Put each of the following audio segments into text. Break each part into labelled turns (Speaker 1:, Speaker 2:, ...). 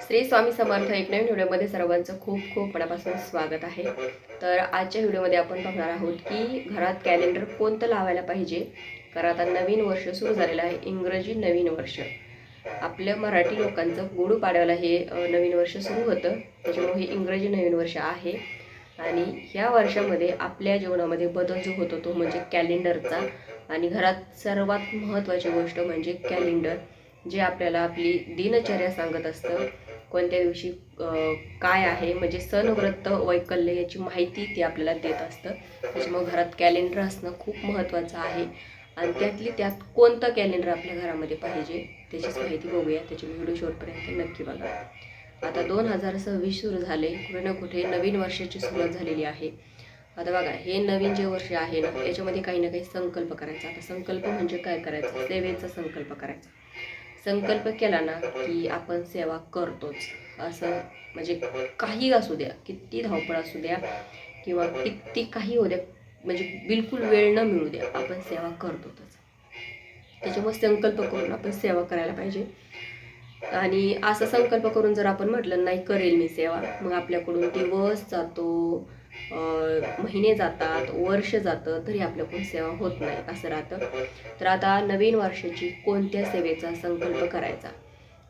Speaker 1: श्री स्वामी समर्थ एक नवीन व्हिडिओमध्ये सर्वांचं खूप खूप मनापासून स्वागत आहे. तर आजच्या व्हिडिओमध्ये आपण बघणार आहोत की घरात कॅलेंडर कोणतं लावायला पाहिजे? कारण आता नवीन वर्ष सुरू झालेलं आहे इंग्रजी नवीन वर्ष. आपल्या मराठी लोकांचं गुढीपाडव्याला हे नवीन वर्ष सुरू होतं. त्याच्यामुळे हे इंग्रजी नवीन वर्ष आहे. आणि ह्या वर्षामध्ये आपल्या जीवनामध्ये बदल जो होतो तो म्हणजे कॅलेंडरचा. आणि घरात सर्वात महत्त्वाची गोष्ट म्हणजे कॅलेंडर जे आपल्याला आपली दिनचर्या सांगत असतं. कोणत्या दिवशी काय आहे? म्हणजे सण व्रत वैकल्य याची माहिती ते आपल्याला देत असतं. त्याच्यामुळे घरात कॅलेंडर असणं खूप महत्त्वाचं आहे. आणि त्यातली त्यात कोणतं कॅलेंडर आपल्या घरामध्ये पाहिजे त्याचीच माहिती बघूया. त्याची व्हिडिओ शॉर्टपर्यंत नक्की बघा. आता दोन हजार सव्वीस सुरू झाले. कुठे ना कुठे नवीन वर्षाची सुरुवात झालेली आहे. आता बघा हे नवीन जे वर्ष आहे ना याच्यामध्ये काही ना काही संकल्प करायचा. आता संकल्प म्हणजे काय करायचं? सेवेचा संकल्प करायचा. संकल्प केला ना की आपण सेवा करतोच. असं म्हणजे काही असू द्या किती धावपळ असू द्या किंवा किती काही होऊ द्या म्हणजे बिलकुल वेळ न मिळू द्या आपण सेवा करतोच त्याच्यामुळे संकल्प करून आपण सेवा करायला पाहिजे. आणि असा संकल्प करून जर आपण म्हटलं नाही करेल मी सेवा. मग आपल्याकडून दिवस जातो महिने जातात वर्ष जातं तरी आपल्याकडून सेवा होत नाही असं राहतं. तर आता नवीन वर्षाची कोणत्या सेवेचा संकल्प करायचा?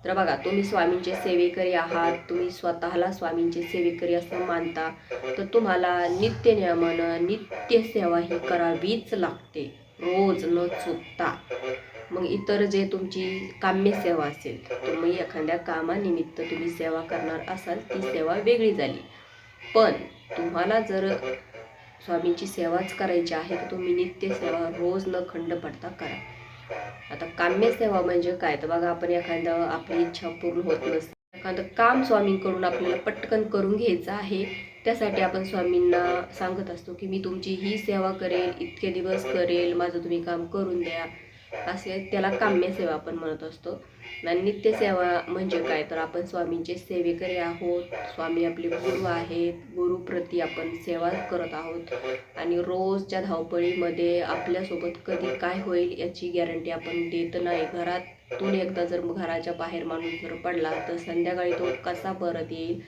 Speaker 1: तर बघा तुम्ही स्वामींचे सेवेकरी आहात तुम्ही स्वतःला स्वामींचे सेवेकरी असं मानता तर तुम्हाला नित्य नियमन नित्य सेवा ही करावीच लागते रोज न चुकता. मग इतर जे तुमची काम्य सेवा असेल तुम्ही एखाद्या कामानिमित्त तुम्ही सेवा करणार असाल ती सेवा वेगळी झाली. पण तुम्हाला जर स्वामींची सेवाच करायची आहे तर तुम्ही नित्य सेवा रोज न खंड पडता करा. आता काम्य सेवा म्हणजे काय? तर बघा आपण एखादं आपली इच्छा पूर्ण होत नसते. एखादं काम स्वामींकडून आपल्याला पटकन करून घ्यायचं आहे त्यासाठी आपण स्वामींना सांगत असतो की मी तुमची ही सेवा करेल इतके दिवस करेल माझं तुम्ही काम करून द्या. असे त्याला काम्य सेवा आपण म्हणत असतो. आणि नित्य सेवा म्हणजे काय? तर आपण स्वामींचे सेवेकरी आहोत. स्वामी आपले गुरु आहेत. गुरुप्रती आपण सेवा करत आहोत. आणि रोजच्या धावपळीमध्ये आपल्यासोबत कधी काय होईल याची गॅरंटी आपण देत नाही. घरातून एकदा जर घराच्या बाहेर माणूस जर पडला तर संध्याकाळी तो कसा परत येईल?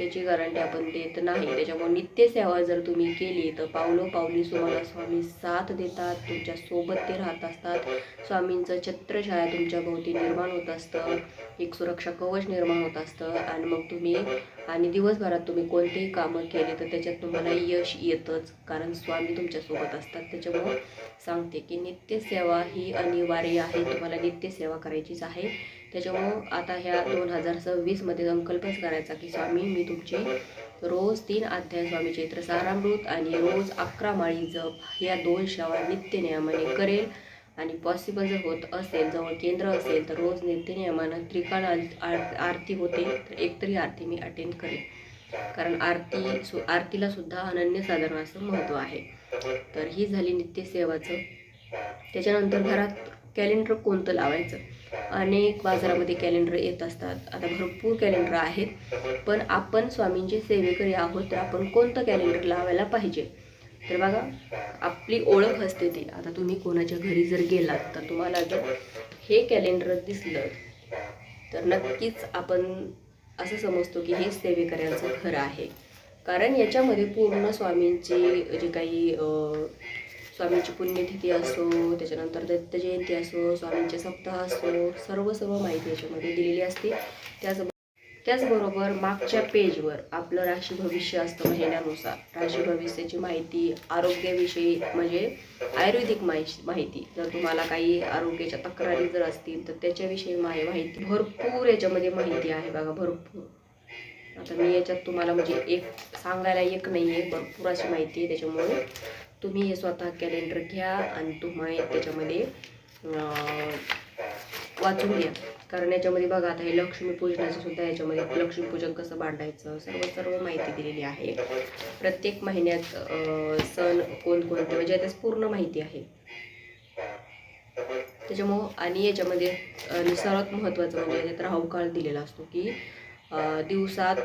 Speaker 1: याची गॅरंटी आपण देत नाही. त्याच्यामुळे नित्य सेवा जर तुम्ही केली तर पावलो पावली तुम्हाला स्वामी साथ देतात तुमच्यासोबत ते राहत असतात. स्वामींचं छत्रछाया तुमच्या भोवती निर्माण होत असतं. एक सुरक्षा कवच निर्माण होत असतं. आणि मग तुम्ही आणि दिवसभरात तुम्ही कोणतेही कामं केले तर त्याच्यात तुम्हाला यश येतंच. कारण स्वामी तुमच्यासोबत असतात. त्याच्यामुळं सांगते की नित्यसेवा ही अनिवार्य आहे. तुम्हाला नित्यसेवा करायचीच आहे. त्याच्यामुळं आता ह्या दोन हजार सव्वीसमध्ये संकल्पच करायचा की स्वामी मी तुमचे रोज तीन अध्याय स्वामी चैत्र सारामृत आणि रोज अकरा माळी जप या दोन शावा नित्य नियमाने करेल आणि पॉसिबल जर होत असेल जवळ केंद्र असेल तर रोज नित्य नियमानं त्रिकाळ आल- आर- आरती होते. तर एक तरी आरती मी अटेंड करेन. कारण आरती सु आरतीला सुद्धा अनन्यसाधारण असं महत्त्व आहे. तर ही झाली नित्यसेवाचं. त्याच्यानंतर घरात कॅलेंडर कोणतं लावायचं? अनेक बाजारामध्ये कॅलेंडर येत असतात. आता भरपूर कॅलेंडर आहेत. पण आपण स्वामींचे सेवेकरी आहोत तर आपण कोणतं कॅलेंडर लावायला पाहिजे? तर बघा आपली ओळख असते ती. आता तुम्ही कोणाच्या घरी जर गेलात तर तुम्हाला जर हे कॅलेंडर दिसलं तर नक्कीच आपण असं समजतो की हे सेवेकऱ्यांचं घर आहे. कारण याच्यामध्ये पूर्ण स्वामींची जे काही स्वामींची पुण्यतिथी असो त्याच्यानंतर दत्त जयंती असो स्वामींचे सप्ताह असो सर्व सर्व माहिती याच्यामध्ये दिलेली असते. त्याच त्याचबरोबर मागच्या पेजवर आपलं राशी भविष्य असतं महिन्यानुसार. राशी भविष्याची माहिती आरोग्याविषयी म्हणजे आयुर्वेदिक माहिती माहिती. जर तुम्हाला काही आरोग्याच्या तक्रारी जर असतील तर त्याच्याविषयी माहि माहिती भरपूर याच्यामध्ये माहिती आहे बघा भरपूर. आता मी याच्यात तुम्हाला म्हणजे एक सांगायला एक नाही आहे भरपूर अशी माहिती आहे त्याच्यामुळे. तुम्ही हे स्वतः कॅलेंडर घ्या आणि तुम्ही त्याच्यामध्ये वाचून घ्या. कारण याच्यामध्ये बघा आता हे लक्ष्मीपूजनाचं सुद्धा याच्यामध्ये लक्ष्मीपूजन कसं मांडायचं सर्व सर्व माहिती दिलेली आहे. प्रत्येक महिन्यात सण कोणकोणते म्हणजे याच्यात पूर्ण माहिती आहे. त्याच्यामुळं आणि याच्यामध्ये सर्वात महत्त्वाचं म्हणजे याच्यात राहुकाळ दिलेला असतो की दिवसात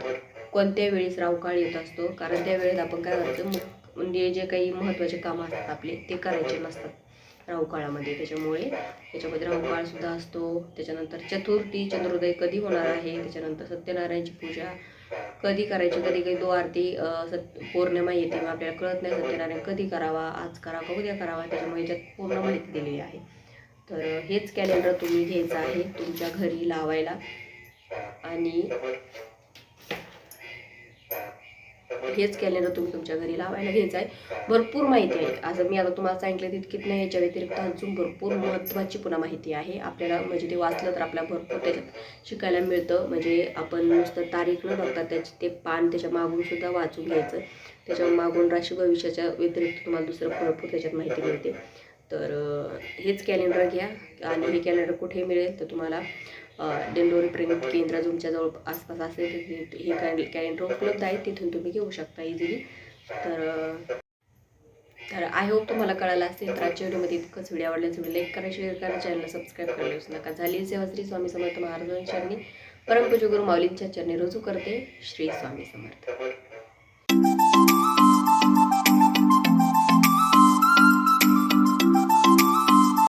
Speaker 1: कोणत्या वेळेस राहुकाळ येत असतो कारण त्यावेळेस आपण काय करायचं म्हणजे जे काही महत्त्वाचे कामं असतात आपले ते करायचे नसतात राहू काळामध्ये त्याच्यामुळे त्याच्यामध्ये राहू काळसुद्धा असतो. त्याच्यानंतर चतुर्थी चंद्रोदय कधी होणार आहे? त्याच्यानंतर सत्यनारायणची पूजा कधी करायची? कधी कधी दो आरती सत पौर्णिमा येते मग आपल्याला कळत नाही सत्यनारायण कधी करावा आज करावा उद्या करावा. त्याच्यामुळे याच्यात पूर्ण माहिती दिलेली आहे. तर हेच कॅलेंडर तुम्ही घ्यायचं आहे तुमच्या घरी लावायला. आणि हेच कॅलेंडर तुम्ही तुमच्या घरी लावायला घ्यायचं आहे भरपूर माहिती आहे. असं मी आता तुम्हाला सांगितलं तितकीच नाही याच्या व्यतिरिक्त अजून भरपूर महत्त्वाची पुन्हा माहिती आहे. आपल्याला म्हणजे ते वाचलं तर आपल्याला भरपूर त्याच्यात शिकायला मिळतं. म्हणजे आपण नुसतं तारीख न बघता त्याचे ते पान त्याच्या मागून सुद्धा वाचून घ्यायचं. त्याच्या मागून राशी भविष्याच्या व्यतिरिक्त तुम्हाला दुसरं भरपूर त्याच्यात माहिती मिळते. तर हेच कॅलेंडर घ्या. आणि हे कॅलेंडर कुठे मिळेल तर तुम्हाला दिंडोरी प्रेम केंद्र तुमच्या जवळ आसपास असेल तर हे कॅ- कॅलेंडर उपलब्ध आहे तिथून तुम्ही घेऊ शकता इझिली तर तर आय होप तुम्हाला कळालं असेल तर आजच्या व्हिडिओमध्ये इतकंच. व्हिडिओ आवडला व्हिडिओ लाईक करा शेअर करा चॅनलला सबस्क्राईब करायला विसरू नका. झाली सेवा श्री स्वामी समर्थ महाराजांच्या चरणी. परमपूज्य गुरु माऊलींच्या चरणी रुजू करते श्री स्वामी समर्थ.